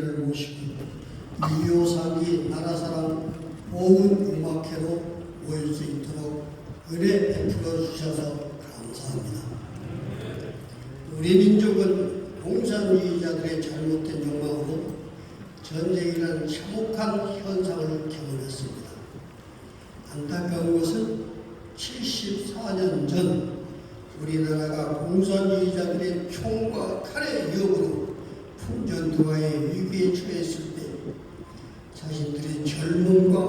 를 모시고 유효상기 나라사랑 보훈 음악회로 모일 수 있도록 은혜 베풀어 주셔서 감사합니다. 우리 민족은 공산주의자들의 잘못된 욕망으로 전쟁이라는 참혹한 현상을 경험했습니다. 안타까운 것은 74년 전 우리나라가 공산주의자들의 총과 칼의 위협으로 풍전등화의 위기에 처했을 때 자신들의 젊음과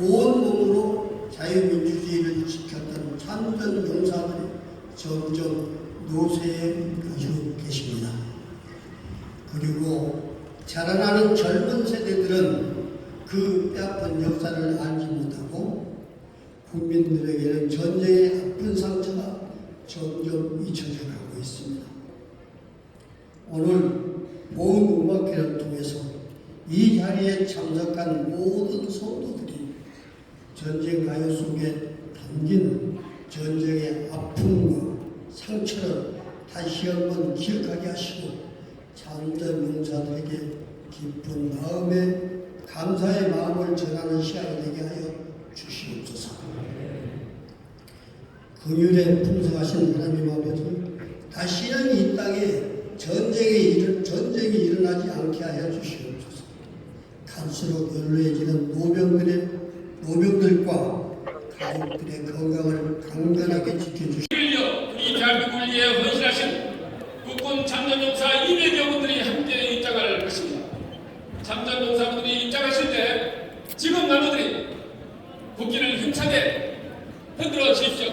온 몸으로 자유민주주의를 지켰던 참전 용사들이 점점 노쇠에 가시고 계십니다. 그리고 자라나는 젊은 세대들은 그 뼈아픈 역사를 알지 못하고 국민들에게는 전쟁의 아픈 상처가 점점 잊혀져 가고 있습니다. 오늘 보훈 음악회를 통해서 이 자리에 참석한 모든 성도들이 전쟁 가요 속에 담긴 전쟁의 아픔과 상처를 다시 한번 기억하게 하시고 참전 용사들에게 기쁜 마음에 감사의 마음을 전하는 시간이 되게 하여 주시옵소서. 긍휼에 풍성하신 하나님 아버지, 다시는 이 땅에 전쟁이, 일, 전쟁이 일어나지 않게 하여 주시옵소서. 갈수록 연루해지는 노병들의 노병들과 가족들의 건강을 강건하게 지켜주시. 일려 이 대한민국을 위해 헌신하신 국군 참전용사 200여 분들이 함께 입장할 것입니다. 참전용사분들이 입장하실 때 지금 나무들이 국기를 힘차게 흔들어 주십시오.